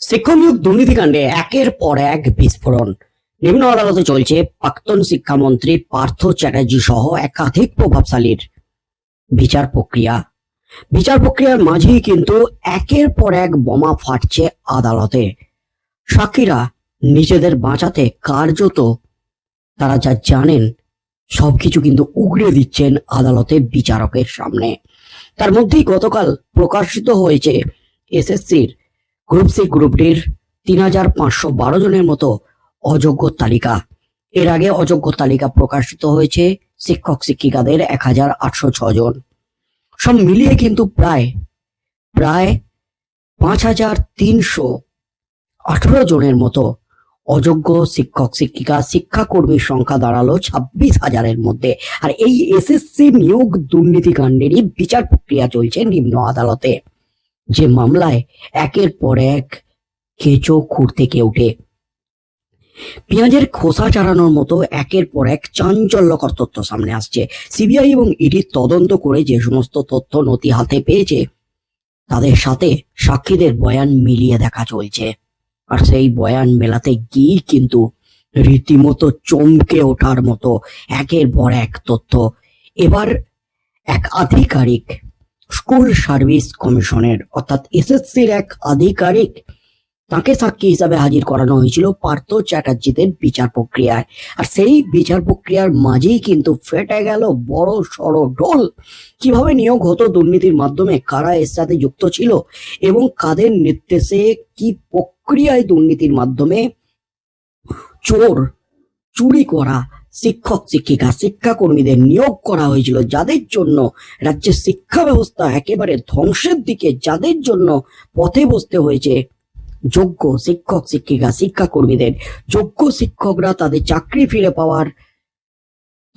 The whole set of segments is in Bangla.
শিক্ষক দুর্নীতিকাণ্ডে একের পর এক বিস্ফোরণ। নিম্ন আদালতে চলছে প্রাক্তন শিক্ষামন্ত্রী পার্থ চ্যাটার্জি সহ একাধিক প্রভাবশালীর বিচার প্রক্রিয়া। বিচার প্রক্রিয়ার মাঝেই কিন্তু একের পর এক বোমা ফাটছে আদালতে। সাক্ষীরা নিজেদের বাঁচাতে কার্যত, তারা যা জানেন, সবকিছু কিন্তু উগড়ে দিচ্ছেন আদালতে বিচারকের সামনে। তার মধ্যেই গতকাল প্রকাশিত হয়েছে এসএসসির গ্রুপ সি গ্রুপ ডির তিন হাজার পাঁচশো বারো জনের মতো অযোগ্য তালিকা। এর আগে অযোগ্য তালিকা প্রকাশিত হয়েছে শিক্ষক শিক্ষিকাদের এক হাজার আটশো জন। সব মিলিয়ে কিন্তু প্রায় প্রায় পাঁচ হাজার তিনশো আঠেরো জনের মতো অযোগ্য শিক্ষক শিক্ষিকা শিক্ষাকর্মীর সংখ্যা দাঁড়াল ছাব্বিশ হাজারের মধ্যে। আর এই এসএসসি নিয়োগ দুর্নীতিকাণ্ডেরই বিচার প্রক্রিয়া চলছে নিম্ন আদালতে। যে মামলায় একের পর এক কেঁচো থেকে কেউটে পেঁয়াজের খোসা চালানোর মতো একের পর এক চাঞ্চল্যকর তথ্য সামনে আসছে। সিবিআই এবং ইডি তদন্ত করে যে সমস্ত তথ্য নথি হাতে পেয়েছে, তাদের সাথে সাক্ষীদের বয়ান মিলিয়ে দেখা চলছে। আর সেই বয়ান মেলাতে গিয়েই কিন্তু রীতিমতো চমকে ওঠার মতো একের পর এক তথ্য। এবার এক আধিকারিক স্কুল সার্ভিস কমিশনের, অর্থাৎ এসএসসির এক আধিকারিক তাকে সাক্ষী হিসাবে হাজির করানো হয়েছিল পার্থ চ্যাটার্জিদের বিচার প্রক্রিয়ায়। আর সেই বিচার প্রক্রিয়ার মাঝেই কিন্তু ফেটে গেল বড় সড় ডল কীভাবে নিয়োগ হতো দুর্নীতির মাধ্যমে? কারা এর সাথে যুক্ত ছিল? এবং কাদের নির্দেশে কি প্রক্রিয়ায় দুর্নীতির মাধ্যমে চোর চুরি করা শিক্ষক, শিক্ষিকা, শিক্ষাকর্মীদের নিয়োগ করা হয়েছিল যাদের জন্য রাজ্যের শিক্ষা ব্যবস্থা একেবারে ধ্বংসের দিকে যাদের জন্য পথে বসতে হয়েছে। যোগ্য শিক্ষক, শিক্ষিকা, শিক্ষাকর্মীদের যোগ্য শিক্ষকরা তাদের চাকরি ফিরে পাওয়ার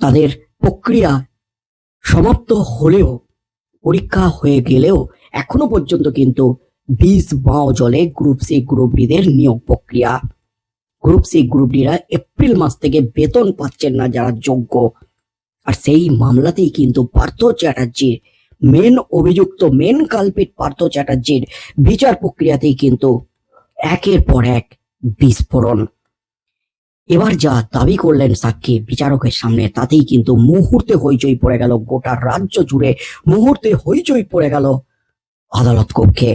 তাদের প্রক্রিয়া সমাপ্ত হলেও, পরীক্ষা হয়ে গেলেও এখনও পর্যন্ত কিন্তু বিষ, বাঁও, জলে গ্রুপ সি, গ্রুপ ডিদের নিয়োগ প্রক্রিয়া গ্রুপ সি গ্রুপ ডিরা এপ্রিল মাস থেকে বেতন পাচ্ছেন না যারা যোগ্য। আর সেই মামলাতেই কিন্তু পার্থ চ্যাটার্জির মেন অভিযুক্ত মেন কালপিট পার্থ চ্যাটার্জির বিচার প্রক্রিয়াতেই কিন্তু একের পর এক বিস্ফোরণ। এবার যা দাবি করলেন সাক্ষী বিচারকের সামনে, তাতেই কিন্তু মুহূর্তে হইচই পড়ে গেল গোটা রাজ্য জুড়ে। মুহূর্তে হইচই পড়ে গেল আদালত কক্ষে।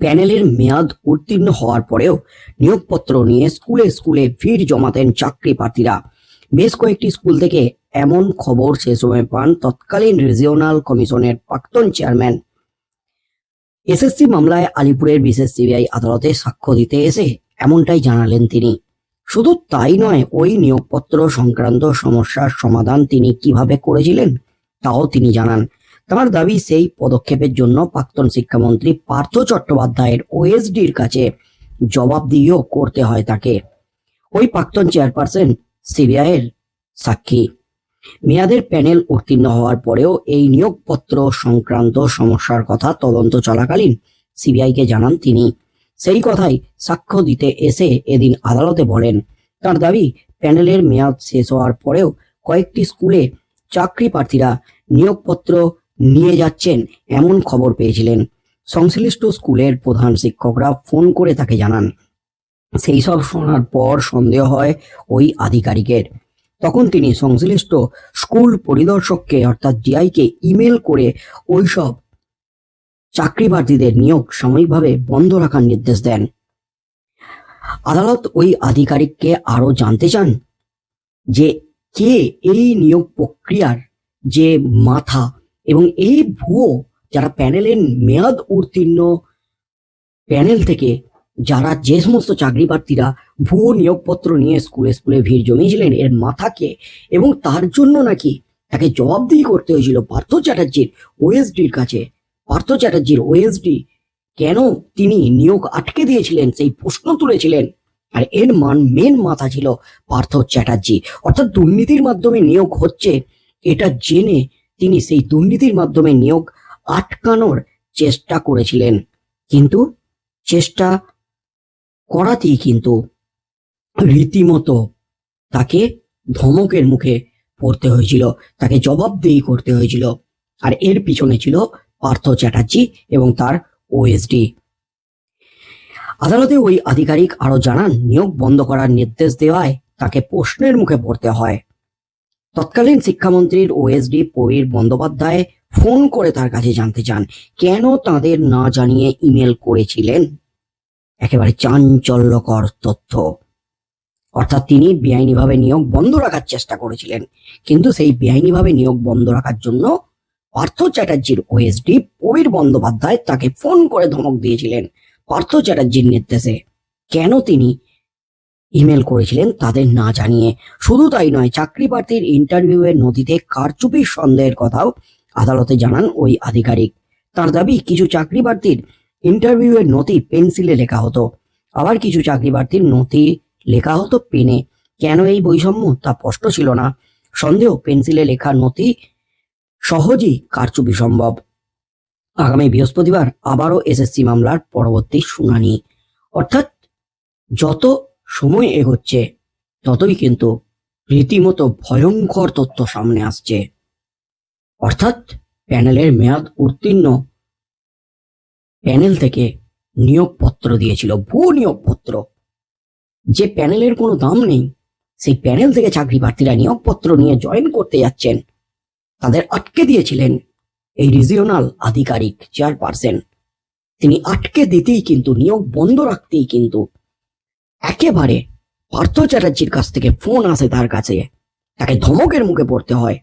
প্যানেলের মেয়াদ উত্তীর্ণ হওয়ার পরেও নিয়োগপত্র নিয়ে স্কুলে স্কুলে ভিড় জমাতেন চাকরি প্রার্থীরা। বেশ কয়েকটি স্কুল থেকে এমন খবর সে সময় পান তৎকালীন রিজিওনাল কমিশনের প্রাক্তন চেয়ারম্যান। এসএসসি মামলায় আলিপুরের বিশেষ সিবিআই আদালতে সাক্ষ্য দিতে এসে এমনটাই জানালেন তিনি। শুধু তাই নয়, ওই নিয়োগপত্র সংক্রান্ত সমস্যার সমাধান তিনি কীভাবে করেছিলেন, তাও তিনি জানান। তার দাবি সেই পদক্ষেপের জন্য প্রাক্তন শিক্ষামন্ত্রী পার্থ চট্টোপাধ্যায়ের ওএসডির কাছে জবাবদিহিও করতে হয় তাকে। ওই প্রাক্তন চেয়ারপারসন সিবিআই এর সাক্ষী। মেয়াদের প্যানেল উত্তীর্ণ হওয়ার পরেও এই নিয়োগপত্র সংক্রান্ত সমস্যার কথা তদন্ত চলাকালীন সিবিআইকে জানান তিনি। সেই কথাই সাক্ষ্য দিতে এসে এদিন আদালতে বলেন, তার দাবি প্যানেলের মেয়াদ শেষ হওয়ার পরেও কয়েকটি স্কুলে চাকরি প্রার্থীরা নিয়োগপত্র নিয়ে যাচ্ছেন এমন খবর পেয়েছিলেন। সংশ্লিষ্ট স্কুলের প্রধান শিক্ষকরা ফোন করে তাকে জানান। সেই সব শোনার পর সন্দেহ হয় ওই আধিকারিকের। তখন তিনি সংশ্লিষ্ট স্কুল পরিদর্শককে অর্থাৎ জিআইকে ইমেল করে ওইসব চাকরি প্রার্থীদের নিয়োগ সাময়িকভাবে বন্ধ রাখার নির্দেশ দেন। আদালত ওই আধিকারিককে আরও জানতে চান যে কে এই নিয়োগ প্রক্রিয়ার যে মাথা এবং এই ভুয়ো যারা প্যানেলের মেয়াদ উত্তীর্ণ, প্যানেল থেকে যারা যে সমস্ত চাকরি প্রার্থীরা ভুয়ো নিয়োগপত্র নিয়ে স্কুলে স্কুলে ভিড় জমিয়েছিলেন, এর মাথাকে এবং তার জন্য নাকি তাকে জবাবদিহি করতে হয়েছিল পার্থ চ্যাটার্জির ওএসডির কাছে। পার্থ চ্যাটার্জির ওএসডি, কেন তিনি নিয়োগ আটকে দিয়েছিলেন, সেই প্রশ্ন তুলেছিলেন। আর এর মান মেন মাথা ছিল পার্থ চ্যাটার্জি। অর্থাৎ দুর্নীতির মাধ্যমে নিয়োগ হচ্ছে, এটা জেনে তিনি সেই দুর্নীতির মাধ্যমে নিয়োগ আটকানোর চেষ্টা করেছিলেন। কিন্তু চেষ্টা করাতেই কিন্তু রীতিমতো তাকে ধমকের মুখে পড়তে হয়েছিল, তাকে জবাবদিহি করতে হয়েছিল। আর এর পিছনে ছিল পার্থ চ্যাটার্জি এবং তার ওএসডি আদালতে ওই আধিকারিক আরও জানান, নিয়োগ বন্ধ করার নির্দেশ দেওয়ায় তাকে প্রশ্নের মুখে পড়তে হয়। তৎকালীন শিক্ষামন্ত্রীর ওএসডি পবীর বন্দ্যোপাধ্যায় ফোন করে তার কাছে জানতে চান, কেন তাদের না জানিয়ে ইমেল করেছিলেন? একেবারে চাঞ্চল্যকর তথ্য। অর্থাৎ তিনি বেআইনিভাবে নিয়োগ বন্ধ রাখার চেষ্টা করেছিলেন, কিন্তু সেই বেআইনিভাবে নিয়োগ বন্ধ রাখার জন্য পার্থ চ্যাটার্জির ওএসডি পবীর বন্দ্যোপাধ্যায় তাকে ফোন করে ধমক দিয়েছিলেন পার্থ চ্যাটার্জির নির্দেশে। কেন তিনি ইমেল করেছিলেন তাদের না জানিয়ে। শুধু তাই নয়, চাকরি প্রার্থীর ইন্টারভিউয়ের নথিতে কারচুপির সন্দেহের কথাও আদালতে জানান ওই আধিকারিক। তার দাবি, কিছু চাকরি প্রার্থীর ইন্টারভিউয়ের নথি পেন্সিলে লেখা হতো। আবার কিছু চাকরি প্রার্থীর নথি লেখা হতো পেনে। কেন এই বৈষম্য? তা স্পষ্ট ছিল না। সন্দেহ, পেন্সিলে লেখা নথি সহজেই কারচুপি সম্ভব। আগামী বৃহস্পতিবার আবারও এসএসসি মামলার পরবর্তী শুনানি। অর্থাৎ যত সময় এগোচ্ছে ততই কিন্তু রীতিমতো ভয়ঙ্কর তথ্য সামনে আসছে। অর্থাৎ প্যানেলের মেয়াদ উত্তীর্ণ প্যানেল থেকে নিয়োগপত্র দিয়েছিল ভুয়ো নিয়োগপত্র। যে প্যানেলের কোনো দাম নেই, সেই প্যানেল থেকে চাকরি প্রার্থীরা নিয়োগপত্র নিয়ে জয়েন করতে যাচ্ছেন। তাদের আটকে দিয়েছিলেন এই রিজিওনাল আধিকারিক চেয়ারপারসন। তিনি আটকে দিতেই কিন্তু, নিয়োগ বন্ধ রাখতেই কিন্তু একেবারে পার্থ চ্যাটার্জির কাছ থেকে ফোন আসে তার কাছে। তাকে ধমকের মুখে পড়তে হয়।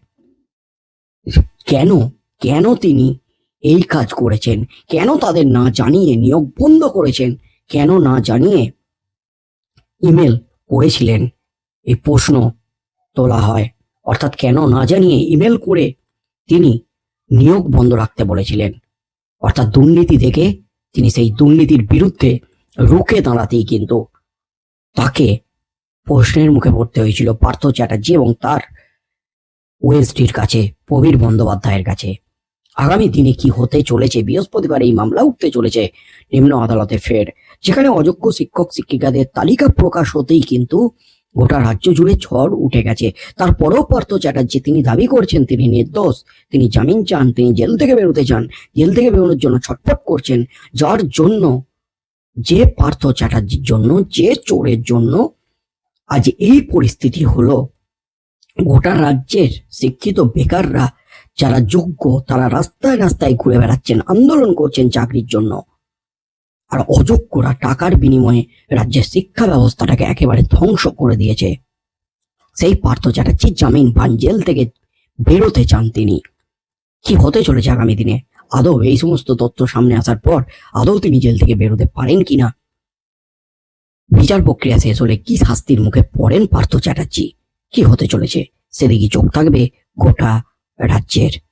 কেন? কেন তিনি এই কাজ করেছেন? কেন তাদের না জানিয়ে নিয়োগ বন্ধ করেছেন? কেন না জানিয়ে ইমেল করেছিলেন? এই প্রশ্ন তোলা হয়। অর্থাৎ কেন না জানিয়ে ইমেল করে তিনি নিয়োগ বন্ধ রাখতে বলেছিলেন? অর্থাৎ দুর্নীতি দেখে তিনি সেই দুর্নীতির বিরুদ্ধে রুখে দাঁড়াতেই কিন্তু তাকে প্রশ্নের মুখে পড়তে হয়েছিল পার্থ চ্যাটার্জি এবং তার ওয়েস্টির কাছে, প্রবীর বন্দ্যোপাধ্যায়ের কাছে। আগামী দিনে কি হতে চলেছে? বৃহস্পতিবার এই মামলা উঠতে চলেছে নিম্ন আদালতে ফের, যেখানে অযোগ্য শিক্ষক শিক্ষিকাদের তালিকা প্রকাশ হতেই কিন্তু গোটা রাজ্য জুড়ে ঝড় উঠে গেছে। তারপরেও পার্থ চ্যাটার্জি তিনি দাবি করছেন, তিনি নির্দোষ, তিনি জামিন চান, তিনি জেল থেকে বেরোতে চান, জেল থেকে বেরোনোর জন্য ছটফট করছেন, যার জন্য যে পার্থ চ্যাটার্জির জন্য, যে চোরের জন্য আজ এই পরিস্থিতি হলো। গোটা রাজ্যের শিক্ষিত বেকাররা, যারা যোগ্য, তারা রাস্তায় রাস্তায় ঘুরে বেড়াচ্ছেন, আন্দোলন করছেন চাকরির জন্য। আর অযোগ্যরা টাকার বিনিময়ে রাজ্যের শিক্ষা ব্যবস্থাটাকে একেবারে ধ্বংস করে দিয়েছে। সেই পার্থ চ্যাটার্জি জামিন পান, জেল থেকে বেরোতে চান তিনি। কি হতে চলেছে আগামী দিনে? আদৌ এই সমস্ত তথ্য সামনে আসার পর আদৌ তিনি জেল থেকে বেরোতে পারেন কিনা? বিচার প্রক্রিয়া শেষ হলে কি শাস্তির মুখে পড়েন পার্থ চ্যাটার্জি? কি হতে চলেছে? সেদিকে চোখ থাকবে গোটা রাজ্যের।